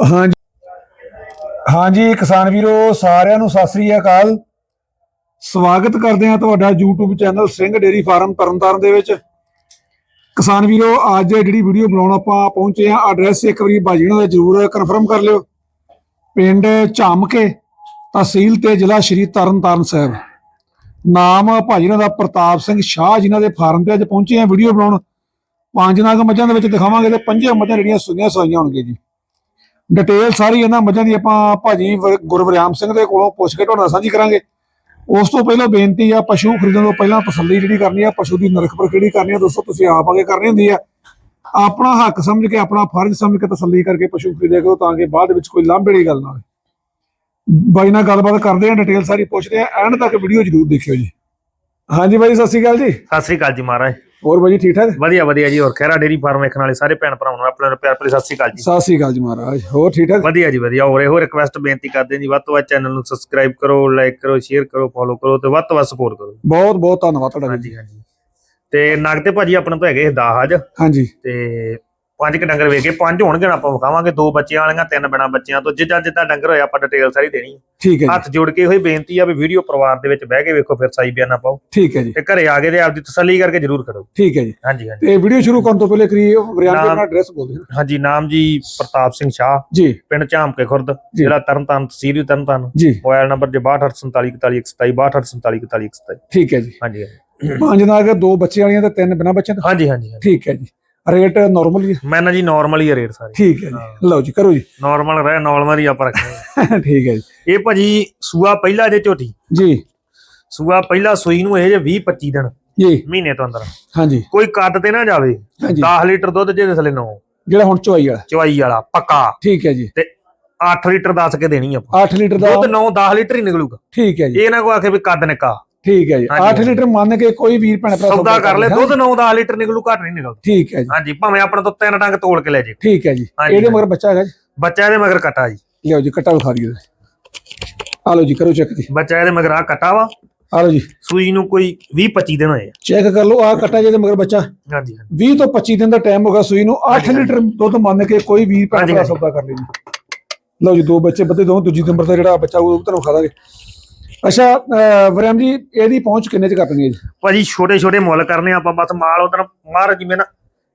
ਹਾਂਜੀ। ਹਾਂਜੀ, ਕਿਸਾਨ ਵੀਰੋ, ਸਾਰਿਆਂ ਨੂੰ ਸਤਿ ਸ੍ਰੀ ਅਕਾਲ। ਸਵਾਗਤ ਕਰਦੇ ਹਾਂ ਤੁਹਾਡਾ YouTube channel Singh dairy farm Tarn Taran ਦੇ ਵਿੱਚ। ਕਿਸਾਨ ਵੀਰੋ, ਅੱਜ ਜਿਹੜੀ ਵੀਡੀਓ ਬਣਾਉਣ ਆਪਾਂ ਪਹੁੰਚੇ ਹਾਂ ਐਡਰੈਸ ਇੱਕ ਵਾਰੀ ਬਾਜੀ ਨਾਲ ਜਰੂਰ ਕਨਫਰਮ ਕਰ ਲਿਓ। ਪਿੰਡ ਝਾਮਕੇ, ਤਹਿਸੀਲ ਤੇ ਜ਼ਿਲ੍ਹਾ ਸ਼੍ਰੀ ਤਰਨਤਾਰਨ ਸਾਹਿਬ। ਨਾਮ ਭਾਜੀ ਦਾ ਪ੍ਰਤਾਪ ਸਿੰਘ ਸ਼ਾਹ ਜਿਨ੍ਹਾਂ ਦੇ ਫਾਰਮ ਤੇ ਅੱਜ ਪਹੁੰਚੇ ਹਾਂ ਵੀਡੀਓ ਬਣਾਉਣ। ਪੰਜ ਨਾਗ ਮੱਝਾਂ ਦੇ ਵਿੱਚ ਦਿਖਾਵਾਂਗੇ ਤੇ ਪੰਜੇ ਮੱਝਾਂ ਜਿਹੜੀਆਂ ਸੁਈਆਂ ਸਵਾਈਆਂ ਹੋਣਗੀਆਂ ਜੀ। ਡਿਟੇਲ ਸਾਰੀ ਇਹਨਾਂ ਮੱਝਾਂ ਦੀ ਆਪਾਂ ਭਾਜੀ ਵਰ- ਗੁਰਵਰਿਆਮ ਸਿੰਘ ਦੇ ਕੋਲੋਂ ਪੁੱਛ ਕੇ ਤੁਹਾਡੇ ਨਾਲ ਸਾਂਝੀ ਕਰਾਂਗੇ। ਉਸ ਤੋਂ ਪਹਿਲਾਂ ਬੇਨਤੀ ਆ, ਪਸ਼ੂ ਖਰੀਦਣ ਤੋਂ ਪਹਿਲਾਂ ਤਸੱਲੀ ਜਿਹੜੀ ਕਰਨੀ ਆ, ਪਸ਼ੂ ਦੀ ਨਰਖ ਪਰ ਕਿਹੜੀ ਕਰਨੀ ਆ, ਦੋਸਤੋ ਤੁਸੀਂ ਆਪ ਆਗੇ ਕਰਨੀ ਹੁੰਦੀ ਆ। ਆਪਣਾ ਹੱਕ ਸਮਝ ਕੇ, ਆਪਣਾ ਫਰਜ਼ ਸਮਝ ਕੇ ਤਸੱਲੀ ਕਰਕੇ ਪਸ਼ੂ ਖਰੀਦਿਆ ਕਰੋ ਤਾਂ ਕਿ ਬਾਅਦ ਵਿੱਚ ਕੋਈ ਲਾਂਭੇ ਵਾਲੀ ਗੱਲ ਨਾ ਹੋਵੇ ਬਾਈ ਨਾਲ ਗੱਲਬਾਤ ਕਰਦੇ ਆ ਡਿਟੇਲ ਸਾਰੀ ਪੁੱਛਦੇ ਆ ਐਂਡ ਤੱਕ ਵੀਡੀਓ ਜ਼ਰੂਰ ਦੇਖਿਓ ਜੀ। ਹਾਂਜੀ ਬਾਈ ਸਤਿ ਸ਼੍ਰੀ ਅਕਾਲ ਜੀ। ਸਤਿ ਸ੍ਰੀ ਅਕਾਲ ਜੀ ਮਹਾਰਾਜ। ਹੋਰ ਬਾਈ ਠੀਕ ਠਾਕ? ਵਧੀਆ ਵਧੀਆ ਜੀ। ਹੋਰ ਖੈਰਾ ਡੇਰੀ ਫਾਰਮ ਵੇਖਣ ਵਾਲੇ ਸਾਰੇ ਭੈਣ ਭਰਾਵਾਂ ਨੂੰ ਆਪਣੇ ਨੂੰ ਪਿਆਰ ਭਰੀ ਸਤਿ ਸ੍ਰੀ ਅਕਾਲ ਜੀ। ਸਤਿ ਸ਼੍ਰੀ ਅਕਾਲ ਜੀ ਮਹਾਰਾਜ ਹੋਰ ਠੀਕ ਠਾਕ? ਵਧੀਆ ਜੀ ਵਧੀਆ। ਹੋਰ ਇਹੋ ਰਿਕਵੈਸਟ ਬੇਨਤੀ ਕਰਦੇ ਜੀ ਵੱਧ ਤੋਂ ਵੱਧ ਚੈਨਲ ਨੂੰ ਸਬਸਕ੍ਰਾਈਬ ਕਰੋ ਲਾਈਕ ਕਰੋ ਸ਼ੇਅਰ ਕਰੋ ਫੋਲੋ ਕਰੋ ਤੇ ਵੱਧ ਤੋਂ ਵੱਧ ਸਪੋਰਟ ਕਰੋ। ਬਹੁਤ ਬਹੁਤ ਧੰਨਵਾਦ ਤੁਹਾਡਾ ਜੀ। ਹਾਂਜੀ। ਹਾਂਜੀ ਤੇ ਨਗ ਤੇ ਭਾਜੀ ਆਪਣੇ ਤੋਂ ਹੈਗੇ 10 ਅੱਜ ਹਾਂਜੀ। ਤੇ ਪੰਜ ਕ ਡੰਗਰ ਵੇਖੇ ਪੰਜ ਹੋਣਗੇ ਨਾ ਆਪਾਂ ਵਿਖਾਵਾਂਗੇ ਦੋ ਬੱਚਿਆਂ ਵਾਲੀਆਂ ਤਿੰਨ ਬਿਨਾ ਬੱਚਿਆਂ ਤੋਂ ਜਿੱਦਾਂ ਜਿੱਦਾਂ ਡੰਗਰ ਹੋਇਆ ਆਪਾਂ ਡਿਟੇਲ ਸਾਰੀ ਦੇਣੀ ਹੈ। ਠੀਕ ਹੈ ਜੀ। ਹੱਥ ਜੋੜ ਕੇ ਹੋਈ ਬੇਨਤੀ ਆ ਵੀ ਵੀਡੀਓ ਪਰਿਵਾਰ ਦੇ ਵਿੱਚ ਬਹਿ ਕੇ ਵੇਖੋ ਫਿਰ ਸਾਈ ਬਿਆਨਾ ਪਾਓ। ਠੀਕ ਹੈ ਜੀ। ਤੇ ਘਰੇ ਆ ਕੇ ਤੇ ਆਪਦੀ ਤਸੱਲੀ ਕਰਕੇ ਜਰੂਰ ਕਰੋ ਠੀਕ ਹੈ ਜੀ। ਹਾਂਜੀ ਹਾਂਜੀ। ਤੇ ਵੀਡੀਓ ਸ਼ੁਰੂ ਕਰਨ ਤੋਂ ਪਹਿਲੇ ਕਰੀ ਨਾਮ- ਆਪਣਾ ਐਡਰੈਸ ਬੋਲ ਦਿਓ। ਹਾਂਜੀ ਨਾਮ ਜੀ ਪ੍ਰਤਾਪ ਸਿੰਘ ਸ਼ਾਹ। ਜੀ। ਪਿੰਡ ਝਾਮਕੇ ਖੁਰਦ ਜੀ। ਜ਼ਿਲ੍ਹਾ ਤਰਨਤਾਰਨ ਤਹਿਸੀਲ ਤਰਨਤਾਰਨ। ਜੀ। ਮੋਬਾਈਲ ਨੰਬਰ ਜੇ 6247414127 6247414127 ਠੀਕ ਹੈ ਜੀ। ਹਾਂਜੀ। ਪੰਜ ਨਾਗ ਦੋ ਬੱਚੇ ਵਾਲੀਆਂ ਤੇ ਤਿੰਨ ਬਿਨਾ ਬੱਚਿਆਂ ਤੋਂ ਹਾਂਜੀ ਹਾਂਜੀ। ਠੀਕ ਹੈ ਜੀ। ਰੇਟ ਨਾਰਮਲ ਹੀ ਹੈ? ਮੈਂ ਨਾ ਜੀ ਨਾਰਮਲ ਹੀ ਰੇਟ ਸਾਰੇ। ਠੀਕ ਹੈ ਜੀ। ਲਓ ਜੀ ਕਰੋ ਜੀ। ਨਾਰਮਲ ਰਹਿ ਨਾਰਮਲ ਹੀ ਆਪਾਂ ਰੱਖਦੇ ਠੀਕ ਹੈ ਜੀ। ਇਹ ਭਾਜੀ ਸੂਆ ਪਹਿਲਾ ਜੇ ਝੋਟੀ? ਜੀ। ਸੂਆ ਪਹਿਲਾ ਸੂਈ ਨੂੰ ਇਹ ਜੇ 20 25 ਦਿਨ ਜੀ। ਮਹੀਨੇ ਤੋਂ ਅੰਦਰ। ਹਾਂਜੀ। ਕੋਈ ਕੱਦ ਤੇ ਨਾ ਜਾਵੇ ਹਾਂਜੀ। 10 ਲੀਟਰ ਦੁੱਧ ਜੇ ਥਲੇ ਨੋ। ਜਿਹੜਾ ਹੁਣ ਚੋਈ ਵਾਲਾ। ਚਵਾਈ ਵਾਲਾ ਪੱਕਾ। ਠੀਕ ਹੈ ਜੀ। ਤੇ 8 ਲੀਟਰ ਦੱਸ ਕੇ ਦੇਣੀ ਆਪਾਂ। 8 ਲੀਟਰ ਦਾ ਦੁੱਧ 9 10 ਲੀਟਰ ਹੀ ਨਿਕਲੂਗਾ। ਠੀਕ ਹੈ ਜੀ। ਇਹ ਨਾ ਕੋ ਆਖੇ ਵੀ ਕੱਦ ਨਿੱਕਾ। ਠੀਕ ਹੈ ਜੀ। ਹਾਂਜੀ, 8 ਹਾਂਜੀ। ਲੀਟਰ ਮੰਨ ਕੇ ਕੋਈ ਵੀਰ ਭੈਣ ਭਰਾ ਸੌਦਾ ਕਰ ਲੈ। ਦੁੱਧ 9 10 ਲੀਟਰ ਨਿਕਲੂ ਘੱਟ ਨਹੀਂ ਨਿਕਲਦਾ। ਠੀਕ ਹੈ ਜੀ। ਹਾਂਜੀ ਭਾਵੇਂ ਆਪਣੇ ਤੋਂ ਤਿੰਨ ਟੰਗ ਤੋਲ ਕੇ ਲੈ ਜੇ। ਠੀਕ ਹੈ ਜੀ। ਇਹਦੇ। ਮਗਰ ਬੱਚਾ ਹੈਗਾ ਜੀ। ਬੱਚਾ ਇਹਦੇ ਮਗਰ ਕਟਾ ਜੀ। ਲਿਓ ਜੀ ਕਟਾ ਵਿਖਾ ਦਿਓ। ਆ ਲਓ ਜੀ ਕਰੋ ਚੈੱਕ ਜੀ। ਬੱਚਾ ਇਹਦੇ ਮਗਰ ਆ ਕਟਾ ਵਾ। ਆ ਲਓ ਜੀ। ਸੂਈ ਨੂੰ ਕੋਈ 20 25 ਦਿਨ ਹੋਏ ਚੈੱਕ ਕਰ ਲਓ ਆ ਕਟਾ ਜਿਹਦੇ ਮਗਰ ਬੱਚਾ। ਹਾਂਜੀ ਹਾਂਜੀ। 20 ਤੋਂ 25 ਦਿਨ ਦਾ ਟਾਈਮ ਹੋਗਾ ਸੂਈ ਨੂੰ। 8 ਹਾਂਜੀ, ਲੀਟਰ ਦੁੱਧ ਮੰਨ ਕੇ ਕੋਈ ਵੀ ਭੈਣ ਭਰਾ। ਸੌਦਾ ਕਰ ਲੈ ਜੀ। ਲਓ ਜੀ ਦੋ ਬੱਚੇ ਬੱਦੇ ਦੋ ਦੂਜੀ ਨੰਬਰ ਦਾ ਜਿਹੜਾ ਬੱਚਾ ਉਹ ਤੁਹਾਨੂੰ ਖਾ ਦਾਂਗੇ। ਅੱਛਾ ਅਹ, ਵਰਿਆਮ ਜੀ ਇਹਦੀ ਪਹੁੰਚ ਕਿੰਨੇ ਚ ਕਰਨੀ ਹੈ ਜੀ? ਭਾਜੀ ਛੋਟੇ ਛੋਟੇ ਮੁੱਲ ਕਰਨੇ ਆਪਾਂ ਬਸ ਮਾਲ ਉਧਰ ਮਾਰ ਜਿਵੇਂ ਨਾ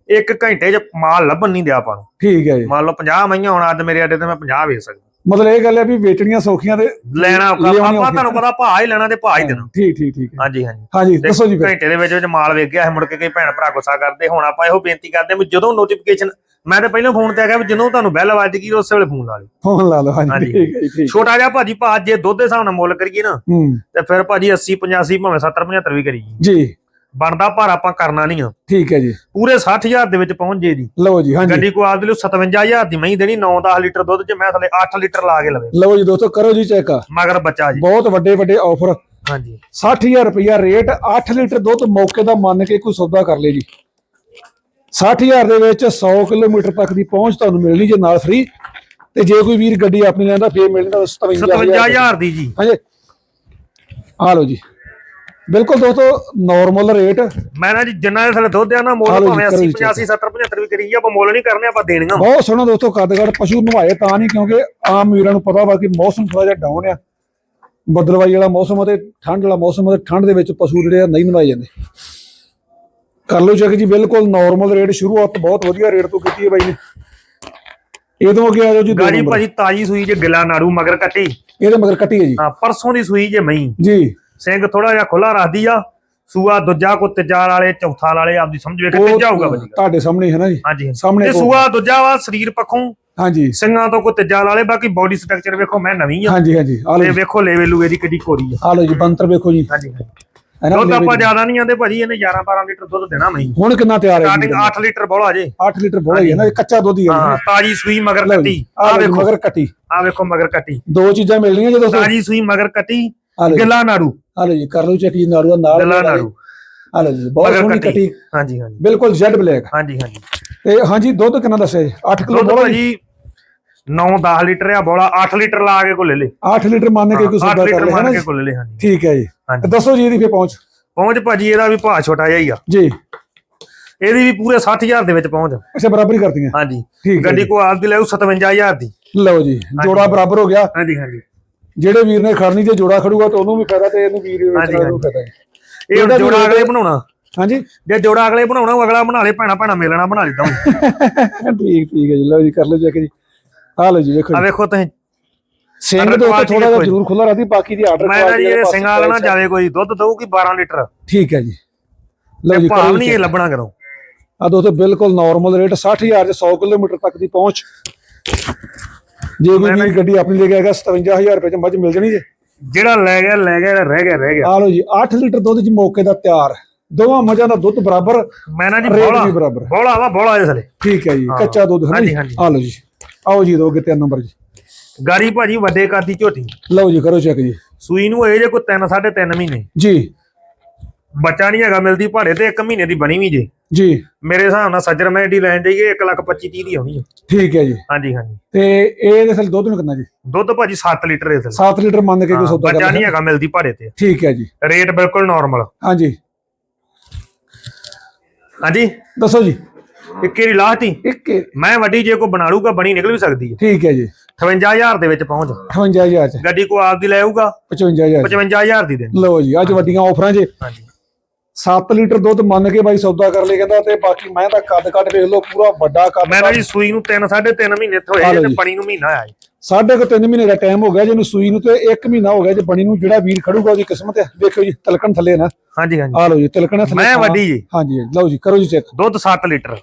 ਇੱਕ ਘੰਟੇ 'ਚ ਮਾਲ ਲੱਭਣ ਨਹੀਂ ਦਿਆ ਆਪਾਂ ਨੂੰ। ਠੀਕ ਹੈ ਜੀ। ਮੰਨ ਲਓ 50 ਮਈਆਂ ਹੁਣ ਅੱਜ ਮੇਰੇ ਅੱਡੇ ਤੇ ਮੈਂ 50 ਵੇਚ ਸਕਦਾ। ਮਤਲਬ ਇਹ ਗੱਲ ਹੈ ਵੀ ਵੇਚਣੀਆਂ ਸੌਖੀਆਂ ਤੇ ਲੈਣਾ ਔਖਾ ਲਿਆਉਣੀਆਂ ਆਪਾਂ। ਤੁਹਾਨੂੰ ਪਤਾ ਭਾਅ ਹੀ ਲੈਣਾ ਤੇ ਭਾਅ ਹੀ ਦੇਣਾ। ਠੀਕ ਠੀਕ ਠੀਕ ਹੈ। ਹਾਂਜੀ ਹਾਂਜੀ। ਹਾਂਜੀ ਤੇ ਦੱਸੋ ਜੀ ਫਿਰ। ਘੰਟੇ ਦੇ ਵਿੱਚ ਵਿੱਚ ਮਾਲ ਵੇਖ ਗਿਆ ਹੈ ਮੁੜ ਕੇ ਕਈ ਭੈਣ ਭਰਾ ਗੁੱਸਾ ਕਰਦੇ ਹੁਣ ਆਪਾਂ ਇਹੋ ਬੇਨਤੀ ਕਰਦੇ ਹਾਂ ਵੀ ਜਦੋਂ ਨੋਟੀਫਿਕੇਸ਼ਨ ਮੈਂ ਤਾਂ ਪਹਿਲਾਂ ਫੋਨ ਤੇ ਆ ਗਿਆ ਵੀ ਜਦੋਂ ਤੁਹਾਨੂੰ ਬੈਲ ਵੱਜ ਗਈ ਉਸੇ ਵੇਲੇ ਫੋਨ ਲਾ ਲਿਓ। ਫੋਨ ਲਾ ਲਓ ਹਾਂਜੀ ਹਾਂਜੀ। ਠੀਕ ਹੈ ਜੀ ਠੀਕ ਛੋਟਾ ਜਿਹਾ ਭਾਜੀ ਭਾਅ ਜੇ ਦੁੱਧ ਦੇ ਹਿਸਾਬ ਨਾਲ ਮੁੱਲ ਕਰੀਏ ਨਾ ਹੂੰ। ਤੇ ਫਿਰ ਭਾਜੀ 80 85 ਭਾਵੇਂ 70 75 ਵੀ ਕਰੀਏ। ਜੀ। ਬਣਦਾ ਭਾਰ ਆਪਾਂ ਕਰਨਾ ਨਹੀਂ ਆ। ਠੀਕ ਹੈ ਜੀ। ਪੂਰੇ 60000 ਦੇ ਵਿੱਚ ਪਹੁੰਚ ਜੇ ਦੀ ਲਓ ਜੀ ਹਾਂਜੀ। ਗੱਡੀ ਕੋ ਆਪਦੇ ਲਈ 57000 ਦੀ ਮਹੀਂ ਦੇਣੀ 9-10 ਲੀਟਰ ਦੁੱਧ ਚ ਮੈਂ ਥਲੇ 8 ਲੀਟਰ ਲਾ ਕੇ ਲਵੇ। ਲਓ ਜੀ ਦੋਸਤੋ ਕਰੋ ਜੀ ਚੈੱਕ। ਮਗਰ ਬੱਚਾ ਜੀ। ਬਹੁਤ ਵੱਡੇ ਵੱਡੇ ਆਫਰ ਹਾਂਜੀ। 60000 ਰੁਪਇਆ ਰੇਟ 8 ਲੀਟਰ ਦੁੱਧ ਮੌਕੇ ਦਾ ਮੰਨ ਕੇ ਕੋਈ ਸੌਦਾ ਕਰ ਲੇ ਜੀ। 60000 ਦੇ ਵਿੱਚ 100 ਕਿਲੋਮੀਟਰ ਤੱਕ ਦੀ ਪਹੁੰਚ ਤੁਹਾਨੂੰ ਮਿਲਣੀ ਜੇ ਨਾਲ ਫ੍ਰੀ ਤੇ ਜੇ ਕੋਈ ਵੀਰ ਗੱਡੀ ਆਪਣੀ ਲੈਂਦਾ ਫੇਰ ਮਿਲਣਾ 57000 57000 ਦੀ। ਜੀ। ਹਾਂਜੀ। ਆ ਲਓ ਜੀ। ਬਿਲਕੁਲ ਦੋਸਤੋ ਨਾਰਮਲ ਰੇਟ ਮੈਂ ਨਾ ਜੀ ਜਿੰਨਾ ਦੇ ਥਲੇ ਦੁੱਧ ਆ ਨਾ ਮੁੱਲ ਭਾਵੇਂ ਕਰੋ 80 ਜੀ 85 70 75 ਵੀ ਕਰੀ ਆਪਾਂ ਮੁੱਲ ਨਹੀਂ ਕਰਨੇ ਆਪਾਂ ਦੇਣੀਆਂ। ਬਹੁਤ ਸੋਹਣਾ ਦੋਸਤੋ ਕੱਦਗੜ ਪਸ਼ੂ ਨਵਾਏ ਤਾਂ ਨਹੀਂ ਕਿਉਂਕਿ ਆਮ ਵੀਰਾਂ ਨੂੰ ਪਤਾ ਵਾ ਕਿ ਮੌਸਮ ਥੋੜਾ ਜਿਹਾ ਡਾਊਨ ਆ। ਬੱਦਲਵਾਈ ਵਾਲਾ ਮੌਸਮ ਅਤੇ ਠੰਡ ਵਾਲਾ ਮੌਸਮ ਅਤੇ ਠੰਡ ਦੇ ਵਿੱਚ ਪਸ਼ੂ ਜਿਹੜੇ ਆ ਨਹੀਂ ਨਵਾਏ ਜਾਂਦੇ। ਕਰ ਲਓ ਚੈੱਕ ਜੀ ਬਿਲਕੁਲ ਨਾਰਮਲ ਰੇਟ ਸ਼ੁਰੂਆਤ ਬਹੁਤ ਵਧੀਆ ਰੇਟ ਤੋਂ ਕੀਤੀ ਹੈ ਬਾਈ ਨੇ। ਇਹ ਤੋਂ ਅੱਗੇ ਆ ਜਾਓ ਜੀ ਗਾੜੀ ਭਾਜੀ ਤਾਜੀ ਸੂਈ ਜੇ ਗਿਲਾ ਨਾੜੂ ਮਗਰ ਕੱਟੀ। ਇਹਦੇ ਮਗਰ ਕੱਟੀ ਹੈ ਜੀ। ਹਾਂ ਪਰਸੋਂ ਦੀ ਸੂਈ ਜੇ ਮਹੀਂ। ਜੀ। ਸਿੰਘ ਥੋੜਾ ਜਿਹਾ ਖੁੱਲਾ ਰੱਖਦੀ ਆ ਸੂਆ ਦੂਜਾ ਕੋ ਤੀਜਾ ਵਾਲੇ ਚੌਥਾ ਵਾਲੇ ਆਪਦੀ ਸਮਝ ਵੇਖ ਉਹ ਤੀਜਾ ਹੋਊਗਾ ਤੁਹਾਡੇ ਸਾਹਮਣੇ ਹੈ ਨਾ ਜੀ। ਹਾਂਜੀ ਸਾਹਮਣੇ ਤੇ ਕੋ- ਸੂਆ ਦੂਜਾ ਵਾ ਸਰੀਰ ਪੱਖੋਂ। ਹਾਂਜੀ। ਸਿੰਘਾਂ ਤੋਂ ਕੋ ਤੀਜਾ ਵਾਲੇ ਬਾਕੀ ਬਾਡੀ ਸਟਰਕਚਰ ਵੇਖੋ ਮੈਂ ਨਵੀਂ ਆ। ਹਾਂਜੀ ਹਾਂਜੀ। ਤੇ ਵੇਖੋ ਲੈਵਲ ਲੂਏ ਦੀ ਕਿੱਡੀ ਕੋਰੀ ਆ। ਆ ਲਓ ਜੀ ਬੰਤਰ ਵੇਖੋ ਜੀ। ਹਾਂਜੀ। ਦੁੱਧ ਆਪਾਂ। ਜ਼ਿਆਦਾ ਨਹੀਂ ਆਂਦੇ ਭਾਜੀ ਇਹਨੇ 11 12 ਲੀਟਰ ਦੁੱਧ ਦੇਣਾ ਮੈਂ ਹੁਣ ਕਿੰਨਾ ਤਿਆਰ ਹੈ ਸਟਾਰਟਿੰਗ 8 ਲੀਟਰ ਬੋਲਾ ਜੇ। 8 ਲੀਟਰ ਬੋਲਾ ਹੀ ਹੈ ਨਾ ਇਹ ਕੱਚਾ ਦੁੱਧ ਹੀ ਹੈ ਹਾਂ ਤਾਜੀ ਸੂਈ ਮਗਰ ਕੱਟੀ। ਆ ਵੇਖੋ ਮਗਰ ਕੱਟੀ। ਆ ਵੇਖੋ ਮਗਰ ਕੱਟੀ। ਦੋ ਚੀਜ਼ਾਂ ਮਿਲਣੀਆਂ ਜਦੋਂ ਤਾਜੀ ਸੂਈ ਮਗਰ ਕੱਟੀ ਗਿੱਲਾ ਨਾੜੂ। ਆ ਲਓ ਜੀ ਕਰ ਲਓ ਚੈੱਕ ਜੀ ਨਾੜੂ ਦਾ ਨਾਲ ਗਿੱਲਾ ਨਾੜੂ। ਆ ਲਓ ਜੀ ਬਹੁਤ ਸੋਹਣੀ ਕੱਟੀ। ਹਾਂਜੀ ਹਾਂਜੀ। ਬਿਲਕੁਲ ਜੈਡ ਬਲੈਕ ਹਾਂਜੀ ਹਾਂਜੀ। ਤੇ ਹਾਂਜੀ ਦੁੱਧ ਕਿੰਨਾ ਦੱਸਿਆ ਜੀ? 8 ਕਿਲੋ ਬੋਲਾ ਜੀ। ਭਾਜੀ 9-10 ਲੀਟਰ ਆ ਬੋਲਾ 8 ਲੀਟਰ ਲਾ ਕੇ ਕੋ ਲੈ। ਲੇ 8 ਲੀਟਰ ਮੰਨ ਕੇ ਕੋਈ 8 ਸੌਦਾ ਕਰ ਹੈ ਨਾ ਲੈ ਹਾਂਜੀ। ਠੀਕ ਹੈ ਜੀ। ਹਾਂਜੀ। ਤੇ ਦੱਸੋ ਜੀ ਇਹਦੀ ਫੇ ਪਹੁੰਚ। ਪਹੁੰਚ ਭਾਜੀ ਇਹਦਾ ਵੀ ਭਾਅ ਛੋਟਾ ਜਿਹਾ ਹੀ ਆ। ਜੀ। ਇਹਦੀ ਵੀ ਪੂਰੇ 60000 ਦੇ ਵਿੱਚ ਪਹੁੰਚ। ਅੱਛਾ ਬਰਾਬਰੀ ਕਰਤੀਆਂ। ਹਾਂਜੀ। ਠੀਕ ਹੈ ਗੱਡੀ। ਕੋ ਆਪ ਦੀ ਲੈਉ 57000 ਦੀ। ਲਓ ਜੀ ਜੋੜਾ ਬਰਾਬਰ ਹੋ ਗਿਆ। ਹਾਂਜੀ ਹਾਂਜੀ। ਜਿਹੜੇ ਵੀਰ ਨੇ ਖੜਨੀ ਜੇ ਜੋੜਾ ਖੜੂਗਾ ਤਾਂ ਉਹਨੂੰ ਵੀ ਫਾਇਦਾ ਤੇ ਇਹਨੂੰ ਵੀਰ ਹਾਂਜੀ, ਨੂੰ ਫਾਇਦਾ ਹੈ। ਇਹ ਹੁਣ ਇਹਦਾ ਜੋੜਾ ਅਗਲੇ ਬਣਾਉਣਾ। ਹਾਂਜੀ। ਜੇ ਜੋੜਾ ਅਗਲੇ ਬਣਾਉਣਾ ਉਹ ਅਗਲਾ ਬਣਾ ਲੇ ਭੈਣਾ ਭੈਣਾ ਮਿਲਣਾ ਬਣਾ ਲਿੱਦਾ ਠੀਕ ਠੀਕ ਹੈ ਜੀ। ਲਓ ਜੀ ਕਰ ਲਓ ਚੈੱਕ ਜੀ। ਆ ਲਓ ਜੀ ਵੇਖੋ ਆ ਜੀ। ਵੇਖੋ ਤੁਸੀਂ ਸਿੰਘ ਦੇ ਉੱਤੇ ਥੋੜਾ ਜਿਹਾ। ਜ਼ਰੂਰ ਖੁੱਲਾ ਰਹਦੀ ਬਾਕੀ ਦੀ ਆਰਡਰ ਮੈਂ ਜੀ ਇਹ ਸਿੰਘਾਂ ਵਾਲਾ ਨਾ ਜਾਵੇ ਕੋਈ ਦੁੱਧ ਦਊਗੀ 12 ਲੀਟਰ? ਠੀਕ ਹੈ ਜੀ। ਲਓ ਜੀ ਭਾਵ ਨਹੀਂ ਇਹ ਲੱਭਣਾ ਕਰੋ। ਆ ਦੋਸਤੋ ਬਿਲਕੁਲ ਨਾਰਮਲ ਰੇਟ 60000 ਚ 100 ਕਿਲੋਮੀਟਰ ਤੱਕ ਦੀ ਪਹੁੰਚ। ਜੇ ਕੋਈ ਵੀਰ ਗੱਡੀ ਆਪਣੀ ਲੈ ਕੇ ਆਏਗਾ 57000 ਰੁਪਏ ਚ ਮੱਝ ਮਿਲ ਜਣੀ ਜੇ। ਜਿਹੜਾ ਲੈ ਗਿਆ ਲੈ ਗਿਆ ਰਹਿ ਗਿਆ ਰਹਿ ਗਿਆ। ਆ ਲਓ ਜੀ 8 ਲੀਟਰ ਦੁੱਧ ਜੀ ਮੌਕੇ ਦਾ ਤਿਆਰ। ਦੋਵਾਂ ਮੱਝਾਂ ਦਾ ਦੁੱਧ ਬਰਾਬਰ ਮੈਂ ਨਾ ਜੀ ਬੋਲਾ ਵੀ ਬੋਲਾ। ਵਾ ਬੋਲਾ ਇਸ ਲਈ ਠੀਕ ਹੈ ਜੀ। ਕੱਚਾ ਦੁੱਧ ਹਾਂਜੀ। ਆ ਲਓ ਜੀ। ਆਓ ਜੀ ਦੋਗੇ ਤਿੰਨ ਨੰਬਰ ਜੀ। ਗਾਰੀ ਭਾਜੀ ਵੱਡੇ ਕਾਦੀ ਝੋਟੀ। ਲਓ ਜੀ ਕਰੋ ਚੈੱਕ ਜੀ। ਸੂਈ ਨੂੰ ਹੋਏ ਜੇ ਕੋਈ 3 3.5 ਮਹੀਨੇ। ਜੀ। ਬੱਚਾ ਨਹੀਂ ਹੈਗਾ ਮਿਲਦੀ ਭਾੜੇ ਤੇ 1 ਮਹੀਨੇ ਦੀ ਬਣੀ ਵੀ ਜੇ। ਜੀ। ਮੇਰੇ ਹਿਸਾਬ ਨਾਲ ਸੱਜਰ ਮੈਂ ਏਡੀ ਲੈਣ ਜਾਈਏ 1 ਲੱਖ 25 30 ਦੀ ਆਉਣੀ ਆ। ਠੀਕ ਹੈ ਜੀ। ਹਾਂਜੀ ਹਾਂਜੀ। ਤੇ ਇਹਦੇ ਥੱਲੇ ਦੁੱਧ ਨੂੰ ਕਿੰਨਾ ਜੀ? ਦੁੱਧ ਭਾਜੀ 7 ਲੀਟਰ ਲਈ 7 ਲੀਟਰ ਮੰਨ ਕੇ ਕੋਈ ਸੌਦਾ ਬੱਚਾ ਨਹੀਂ ਹੈਗਾ ਮਿਲਦੀ ਭਾੜੇ ਤੇ। ਠੀਕ ਹੈ ਜੀ। ਰੇਟ ਬਿਲਕੁਲ ਨਾਰਮਲ ਹਾਂਜੀ। ਹਾਂਜੀ। ਦੱਸੋ ਜੀ। ਇੱਕੇ ਦੀ ਹੀ ਇੱਕ ਇਹ- ਮੈਂ ਵੱਡੀ ਜੇ ਕੋ ਬਣਾ ਲੂਗਾ ਬਣੀ ਨਿਕਲ ਵੀ ਸਕਦੀ ਹੈ ਠੀਕ ਹੈ ਜੀ। 58000 ਦੇ ਵਿੱਚ ਪਹੁੰਚ। 58000 ਚ। ਗੱਡੀ ਕੋ ਆਪ ਦੀ ਲੈ ਆਊਗਾ 55000 ਚ। 55000 ਦੀ ਦੇਣੀ। ਲਓ ਜੀ ਅੱਜ ਵੱਡੀਆਂ ਆਫਰਾਂ ਜੇ। ਹਾਂਜੀ। 7 ਲੀਟਰ ਦੁੱਧ ਮੰਨ ਕੇ ਬਾਈ ਸੌਦਾ ਕਰ ਲੈ ਕਹਿੰਦਾ ਤੇ ਬਾਕੀ ਮੈਂ ਤਾਂ ਕੱਦ ਕੱਟ ਵੇਖ ਲਓ ਪੂਰਾ ਵੱਡਾ ਕੱਦ ਮੈਂ ਨਾ ਜੀ ਸੂਈ ਨੂੰ 3 3.5 ਮਹੀਨੇ ਤੋਂ ਹੋਏ ਤੇ ਜੀ। ਪਣੀ ਨੂੰ ਮਹੀਨਾ ਆਇਆ ਜੀ। ਸਾਢੇ ਕੁ ਤਿੰਨ ਮਹੀਨੇ ਦਾ ਟਾਈਮ ਹੋ ਗਿਆ ਜਿਹਨੂੰ ਸੂਈ ਨੂੰ ਤੇ 1 ਮਹੀਨਾ ਹੋ ਗਿਆ ਜੇ ਬਣੀ ਨੂੰ ਜਿਹੜਾ ਵੀਰ ਖੜੂਗਾ ਉਹਦੀ ਕਿਸਮਤ ਹੈ। ਦੇਖੋ ਜੀ ਤਲਕਣ ਥੱਲੇ ਨਾ। ਹਾਂਜੀ ਹਾਂਜੀ। ਆ ਲਓ ਜੀ ਤਲਕਣ ਥੱਲੇ ਮੈਂ। ਵੱਡੀ ਜੀ। ਹਾਂਜੀ ਲਓ ਜੀ ਕਰੋ ਜੀ ਚੈੱਕ। ਦੁੱਧ 7 ਲੀਟਰ।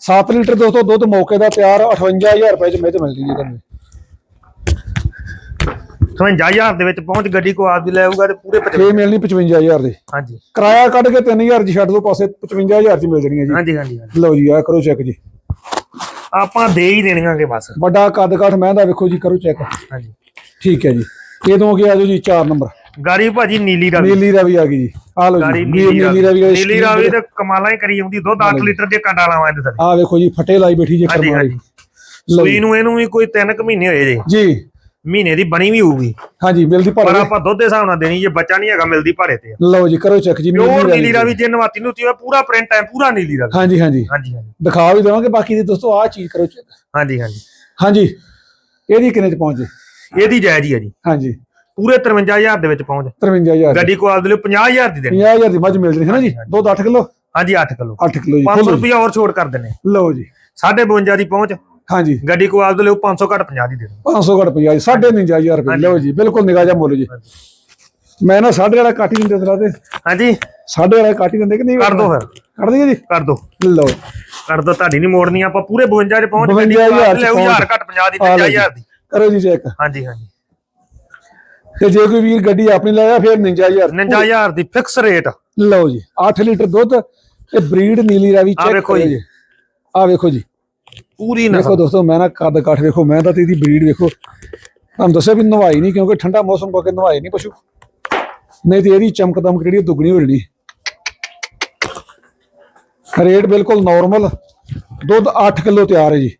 7 ਲੀਟਰ ਦੋਸਤੋ ਦੁੱਧ ਮੌਕੇ ਦਾ ਤਿਆਰ 58000 ਰੁਪਏ ਚ ਮਿਲ ਮਿਲਦੀ ਹੈ ਤੁਹਾਨੂੰ। 55000 ਦੇ ਵਿੱਚ ਪਹੁੰਚ ਗੱਡੀ ਕੋ ਆਪ ਦੀ ਲੈ ਆਊਗਾ ਤੇ ਪੂਰੇ 55 ਇਹ ਮਿਲਣੀ 55000 ਦੇ। ਹਾਂਜੀ। ਕਿਰਾਇਆ ਕੱਢ ਕੇ 3000 ਜੀ ਛੱਡ ਦੋ ਪਾਸੇ 55000 ਚ ਮਿਲ ਜਾਣੀਆਂ ਜੀ। ਹਾਂਜੀ ਹਾਂਜੀ। ਲਓ ਜੀ ਆ ਕਰੋ ਚੈੱਕ ਜੀ। ਆਪਾਂ ਦੇ ਹੀ ਦੇਣੀਆਂਗੇ ਬਸ। ਵੱਡਾ ਕੱਦ ਕਾਠ ਮੈਂ ਦਾ ਵੇਖੋ ਜੀ ਕਰੋ ਚੈੱਕ ਹਾਂਜੀ। ਠੀਕ ਹੈ ਜੀ। ਇਹ ਤੋਂ ਅੱਗੇ ਆ ਜਾਓ ਜੀ 4 ਨੰਬਰ। ਗਾੜੀ ਭਾਜੀ ਨੀਲੀ ਰਾਵੀ। ਨੀਲੀ ਰਵੀ ਆ ਗਈ ਜੀ। ਆ ਲਓ ਜੀ ਨੀਲੀ ਰਵੀ ਨੀਲੀ ਰਾਵੀ ਤੇ ਕਮਾਲਾਂ ਹੀ ਕਰੀ ਆਉਂਦੀ ਦੁੱਧ 8 ਲੀਟਰ ਦੇ ਕੰਡਾ ਲਾਵਾਂ ਇਹਦੇ ਥੱਲੇ ਆ ਵੇਖੋ ਜੀ ਫਟੇ ਲਾਈ ਬੈਠੀ ਜੇ ਹਾਂਜੀ ਕਰਮ ਵਾਲੀ ਹਾਂਜੀ ਸੂਈ ਨੂੰ ਇਹਨੂੰ ਵੀ ਕੋਈ 3 ਕੁ ਮਹੀਨੇ ਹੋਏ ਜੇ। ਜੀ। ਮਹੀਨੇ ਦੀ ਬਣੀ ਵੀ ਹੋਊਗੀ। ਹਾਂਜੀ ਮਿਲਦੀ ਪਰ ਭਾਰੇ ਆਪਾਂ ਦੁੱਧ ਦੇ ਹਿਸਾਬ ਨਾਲ ਦੇਣੀ ਜੇ ਬੱਚਾ ਨਹੀਂ ਹੈਗਾ ਮਿਲਦੀ ਭਾੜੇ ਤੇ ਲਓ ਜੀ ਕਰੋ ਚੈੱਕ ਜੀ ਪਿਓਰ ਨੀਲੀ ਨੀਲੀ ਰਾਵੀ ਜੇ ਨਵਾਤੀ ਨੂੰ ਹੋਇਆ ਪੂਰਾ ਪ੍ਰਿੰਟ ਹੈ ਪੂਰਾ ਨੀਲੀ ਰਾਵੀ। ਹਾਂਜੀ ਹਾਂਜੀ। ਹਾਂਜੀ ਹਾਂਜੀ। ਦਿਖਾ ਵੀ ਦੇਵਾਂਗੇ ਬਾਕੀ ਦੀ ਦੋਸਤੋ ਆ ਚੀਜ਼ ਕਰੋ ਚੈੱਕ ਹਾਂਜੀ ਹਾਂਜੀ। ਹਾਂਜੀ ਇਹਦੀ ਕਿੰਨੇ ਚ ਪਹੁੰਚੇ? ਇਹਦੀ ਜਾਇਜ਼ ਹੀ ਹੈ ਜੀ। ਹਾਂਜੀ। ਪੂਰੇ 53000 ਦੇ ਵਿੱਚ ਪਹੁੰਚ। 53000 ਗੱਡੀ ਕੋ ਆਪ ਦੇ ਲਈ 50000 ਦੀ ਦੇਣੀ। 50000 ਦੀ ਮੱਝ ਮਿਲ ਜਣੀ ਹੈ ਨਾ ਜੀ? ਦੁੱਧ 8 ਕਿਲੋ? ਹਾਂਜੀ 8 ਕਿਲੋ। 8 ਕਿਲੋ ਜੀ। 500 ਖੋਲੋ ਜੀ। ਰੁਪਇਆ ਹੋਰ ਛੋਟ ਕਰ ਦਿੰਨੇ ਲਓ ਜੀ। 52 ਦੀ ਪਹੁੰਚ। ਹਾਂਜੀ। ਗੱਡੀ ਕੋ ਆਪ ਦੇ ਲਈ 500 ਘੱਟ 50 ਦੀ ਦੇ ਦਿਓ। 500 ਘੱਟ 50 ਜੀ 5.5000 ਰੁਪਏ ਲਓ ਜੀ ਬਿਲਕੁਲ ਨਿਗਾਹ ਜਾ ਮੁੱਲ ਜੀ। ਮੈਂ ਨਾ ਸਾਢੇ ਵਾਲਾ ਕੱਟ ਹੀ ਦਿੰਦੇ ਤਰਾ ਤੇ। ਹਾਂਜੀ। ਸਾਢੇ ਵਾਲਾ ਕੱਟ ਹੀ ਦਿੰਦੇ ਕਿ ਨਹੀਂ? ਕਰ ਦੋ ਫਿਰ। ਕੱਢ ਦਈਏ ਜੀ? ਕਰ ਦੋ। ਲਓ। ਕਰ ਦੋ ਤੁਹਾਡੀ ਨਹੀਂ ਮੋੜਨੀ ਆਪਾਂ ਪੂਰੇ 52 ਦੇ ਪਹੁੰਚ ਗੱਡੀ 52,000 ਕੋ ਆਪ ਦੇ ਲਈ ਚ 1000 ਘੱਟ 50 ਦੀ ਆ ਲਓ 50000 ਦੀ। ਕਰੋ ਜੀ ਚੈੱਕ। ਹਾਂਜੀ ਹਾਂਜੀ। ਤੇ ਜੇ ਕੋਈ ਵੀਰ ਗੱਡੀ ਆਪਣੀ ਲਾਇਆ ਫਿਰ 59000 59000 ਦੀ ਫਿਕਸ ਰੇਟ ਲਓ ਜੀ 8 ਲੀਟਰ ਦੁੱਧ ਤੇ ਬਰੀਡ ਨੀਲੀ ਰਾਵੀ ਚੈੱਕ ਕਰੋ। ਜੀ। ਆ ਵੇਖੋ ਜੀ। ਪੂਰੀ ਵੇਖੋ ਨਸਲ ਦੋਸਤੋ ਮੈਂ ਨਾ ਕੱਦ ਕਾਠ ਵੇਖੋ ਮੈਂ ਤਾਂ ਇਹਦੀ ਬਰੀਡ ਵੇਖੋ। ਤੁਹਾਨੂੰ ਦੱਸਿਆ ਵੀ ਨਵਾਈ ਨਹੀਂ ਕਿਉਂਕਿ ਠੰਡਾ ਮੌਸਮ ਕਰਕੇ ਨਵਾਈ ਨਹੀਂ ਪਸ਼ੂ। ਨਹੀਂ ਤੇ ਇਹਦੀ ਚਮਕ ਦਮਕ ਜਿਹੜੀ ਦੁੱਗਣੀ ਹੋ ਜਣੀ। ਰੇਟ ਬਿਲਕੁਲ ਨਾਰਮਲ ਦੁੱਧ 8 ਕਿਲੋ ਤਿਆਰ ਹੈ ਜੀ।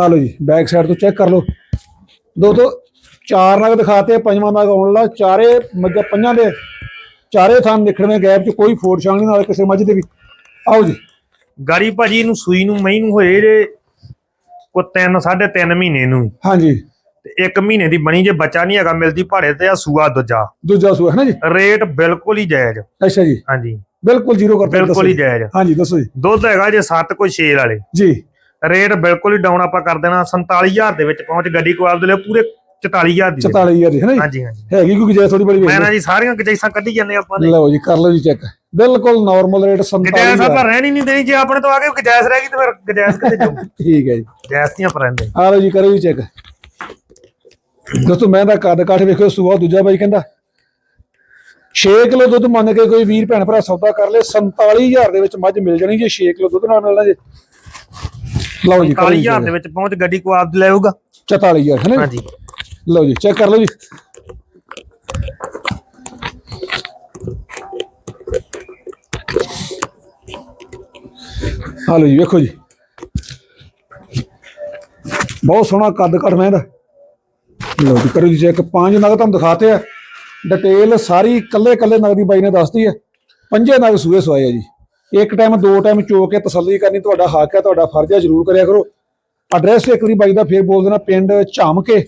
ਆ ਲਓ ਜੀ ਬੈਕ ਸਾਈਡ ਤੋਂ ਚੈੱਕ ਕਰ ਲਓ। ਦੋ ਤੋਂ ਚਾਰ ਨਗ ਦਿਖਾਤੇ ਪੰਜਵਾਂ ਨਗ ਆਉਣ ਵਾਲਾ ਚਾਰੇ ਮੱਝਾਂ ਪੰਜਾਂ ਦੇ ਚਾਰੇ ਥਾਂ ਨਿਕਲਵੇਂ ਗੈਪ ਚ ਕੋਈ ਫੋੜ ਨਹੀਂ ਨਾਲ ਕਿਸੇ ਮੱਝ ਦੇ ਵੀ। ਆਓ ਜੀ। ਗਾੜੀ ਭਾਜੀ ਨੂੰ ਸੂਈ ਨੂੰ ਮਈ ਨੂੰ ਹੋਏ ਜੇ ਕੋ 3 3.5 ਮਹੀਨੇ ਨੂੰ ਹੀ। ਹਾਂਜੀ। ਤੇ ਇੱਕ ਮਹੀਨੇ ਦੀ ਬਣੀ ਜੇ ਬੱਚਾ ਨਹੀਂ ਹੈਗਾ ਮਿਲਦੀ ਭਾੜੇ ਤੇ ਆ ਸੂਆ ਦੂਜਾ। ਦੂਜਾ ਸੂਆ ਹੈ ਨਾ ਜੀ? ਰੇਟ ਬਿਲਕੁਲ ਹੀ ਜਾਇਜ਼। ਅੱਛਾ ਜੀ। ਹਾਂਜੀ। ਬਿਲਕੁਲ ਜ਼ੀਰੋ ਕਰ ਬਿਲਕੁਲ ਹੀ ਜਾਇਜ਼। ਹਾਂਜੀ ਦੱਸੋ ਜੀ। ਦੁੱਧ ਹੈਗਾ ਜੇ 7 ਕੋਈ 6 ਵਾਲੇ। ਜੀ। ਰੇਟ ਬਿਲਕੁਲ ਹੀ ਡਾਊਨ ਆਪਾਂ ਕਰ ਦੇਣਾ 47000 ਦੇ ਵਿੱਚ ਪਹੁੰਚ ਗੱਡੀ ਕੋ ਆਪ ਦੇ ਲਈ ਪੂਰੇ 44000 ਦੀ ਦੇ। 44000 ਦੀ ਹੈ ਨਾ ਜੀ? ਹਾਂਜੀ ਹਾਂਜੀ। ਹੈਗੀ ਕੋਈ ਗੁਜਾਇਸ਼ ਥੋੜੀ ਬੜੀ ਮੈਂ ਨਾ ਜੀ ਸਾਰੀਆਂ ਗਜੈਸਾਂ ਕੱਢੀ ਜਾਂਦੇ ਆਪਾਂ ਨੇ। ਲਓ ਜੀ ਕਰ ਲਓ ਜੀ ਚੈੱਕ ਬਿਲਕੁਲ ਨਾਰਮਲ ਰੇਟ ਗਜੈਸ 47000 ਆਪਾਂ ਰਹਿਣੀ ਨਹੀਂ ਦੇਣੀ ਜੇ ਆਪਣੇ ਤੋਂ ਆ ਕੇ ਗਜੈਸ ਰਹਿ ਗਈ ਤੇ ਫਿਰ ਗਜੈਸ ਕਿੱਥੇ ਜਾਊ? ਠੀਕ ਹੈ ਜੀ। ਗਜੈਸ ਪਰ ਰਹਿੰਦੇ। ਆ ਲਓ ਜੀ ਕਰੋ ਜੀ ਚੈੱਕ ਦੋਸਤੋ ਮੈਂ ਤਾਂ ਕੱਦ ਕਾਠ ਵੇਖਿਓ ਸੂਆ ਦੂਜਾ ਬਾਈ ਕਹਿੰਦਾ 6 ਕਿਲੋ ਦੁੱਧ ਮੰਨ ਕੇ ਕੋਈ ਵੀਰ ਭੈਣ ਭਰਾ ਸੌਦਾ ਕਰ ਲੇ 47000 ਦੇ ਵਿੱਚ ਮੱਝ ਮਿਲ ਜਾਣੀ ਜੇ 6 ਕਿਲੋ ਦੁੱਧ ਨਾਲ ਮਿਲਣਾ ਜੇ। ਲਓ ਜੀ ਕਰੋ ਜੀ 40000 ਦੇ ਵਿੱਚ ਪਹੁੰਚ ਗੱਡੀ ਕੋ ਆਪ ਲੈ ਆਊਗਾ? 44000 ਹੈ ਨਾ? ਹਾਂਜੀ। ਲਓ ਜੀ ਚੈੱਕ ਕਰ ਲਓ ਜੀ। ਆ ਲਓ ਜੀ, ਵੇਖੋ ਜੀ। ਬਹੁਤ ਸੋਹਣਾ ਕੱਦ ਕੱਟ ਮੈਂ ਇਹਦਾ। ਲਓ ਜੀ ਕਰੋ ਜੀ ਚੈੱਕ। ਪੰਜ ਨਗ ਤੁਹਾਨੂੰ ਦਿਖਾਤੇ ਆ। ਡਿਟੇਲ ਸਾਰੀ ਕੱਲੇ ਕੱਲੇ ਨਗ ਦੀ ਬਾਈ ਨੇ ਦੱਸਤੀ ਹੈ ਪੰਜੇ ਨਗ ਸੂਏ ਸਵਾਏ ਆ ਜੀ। ਇੱਕ ਟਾਈਮ ਦੋ ਟਾਈਮ ਚੋ ਕੇ ਤਸੱਲੀ ਕਰਨੀ, ਤੁਹਾਡਾ ਹੱਕ ਹੈ ਤੁਹਾਡਾ ਫਰਜ਼ ਹੈ ਜ਼ਰੂਰ ਕਰਿਆ ਕਰੋ। ਐਡਰੈਸ ਇੱਕ ਵਾਰੀ ਬਾਈ ਦਾ ਫੇਰ ਬੋਲ ਦੇਣਾ, ਪਿੰਡ ਝਾਮਕੇ।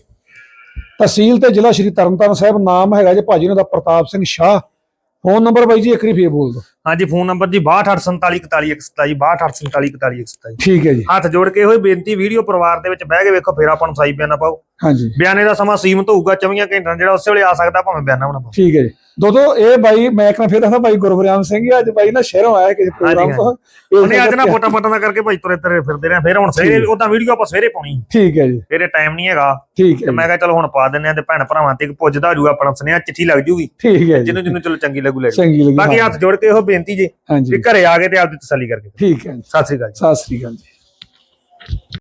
ਤਹਿਸੀਲ ਤੇ ਜ਼ਿਲ੍ਹਾ ਸ਼੍ਰੀ ਤਰਨਤਾਰਨ ਸਾਹਿਬ, ਨਾਮ ਹੈਗਾ ਜੀ ਭਾਜੀ ਉਹਨਾਂ ਦਾ, ਪ੍ਰਤਾਪ ਸਿੰਘ ਸ਼ਾਹ। ਫੋਨ ਨੰਬਰ ਬਾਈ ਜੀ ਇੱਕ ਵਾਰੀ ਫੇਰ ਬੋਲ ਦਿਓ। ਹਾਂਜੀ ਫੋਨ ਨੰਬਰ ਜੀ 6284474127 6284474127 ਠੀਕ ਹੈ ਜੀ। ਹੱਥ ਜੋੜ ਕੇ ਇਹੋ ਹੀ ਬੇਨਤੀ ਵੀਡੀਓ ਪਰਿਵਾਰ ਦੇ ਵਿੱਚ ਬਹਿ ਕੇ ਵੇਖੋ ਫੇਰ ਆਪਾਂ ਨੂੰ ਸਹੀ ਬਿਆਨਾ ਪਾਓ। ਹਾਂਜੀ। ਬਿਆਨੇ ਦਾ ਸਮਾਂ ਸੀਮਤ ਹੋਊਗਾ 24 ਘੰਟਿਆਂ ਜਿਹੜਾ ਉਸੇ ਵੇਲੇ ਆ ਸਕਦਾ ਭਾਵੇਂ ਬਿਆਨਾ ਬਣਾ ਪਾਓ ਠੀਕ ਹੈ ਜੀ। ਦੋਸਤੋ ਇਹ ਬਾਈ ਮੈਂ ਕਹਿੰਦਾ ਫਿਰ ਦੱਸਾਂ ਬਾਈ ਗੁਰਬਰਿਆਮ ਸਿੰਘ ਅੱਜ ਬਾਈ ਨਾ ਸ਼ਹਿਰੋਂ ਆਇਆ ਕਿਸੇ ਪ੍ਰੋਗਰਾਮ ਤੋਂ ਉਹਨੇ ਅੱਜ ਨਾ ਫੋਟਾ ਫੋਟਾ ਦਾ ਕਰਕੇ ਭਾਈ ਤੁਰੇ ਤੁਰੇ ਫਿਰਦੇ ਰਹੇ। ਫਿਰ ਹੁਣ ਸਵੇਰੇ ਉਦਾਂ ਵੀਡੀਓ ਆਪਾਂ ਸਵੇਰੇ ਪਾਉਣੀ। ਠੀਕ ਹੈ ਜੀ। ਫਿਰ ਟਾਈਮ ਨਹੀਂ ਹੈਗਾ। ਠੀਕ ਹੈ ਮੈਂ ਕਿਹਾ ਚਲੋ ਹੁਣ ਪਾ ਦਿੰਨੇ ਆ ਤੇ ਭੈਣ ਭਰਾਵਾਂ ਤੇ ਇੱਕ ਪੁੱਜਦਾ ਹੋਊਗਾ ਆਪਣਾ ਸੁਨੇਹਾ ਚਿੱਠੀ ਲੱਗ ਜੂਗੀ। ਠੀਕ ਹੈ ਜਿਹਨੂੰ ਜਿਹਨੂੰ ਚਲੋ ਚੰਗੀ ਲੱਗੂ ਲੈ ਜਾਊ। ਚੰਗੀ ਲੱਗੀ ਬਾਕੀ ਹੱਥ ਜੋੜ ਕੇ ਇਹੋ ਬੇਨਤੀ ਜੀ ਵੀ ਘਰੇ ਆ ਕੇ ਤੇ ਆਪਦੀ ਤਸੱਲੀ ਕਰਕੇ ਠੀਕ ਹੈ ਸਤਿ ਸ੍ਰੀ ਅਕਾਲ ਜੀ। ਸਤਿ ਸ੍ਰੀ ਅਕਾਲ ਜੀ।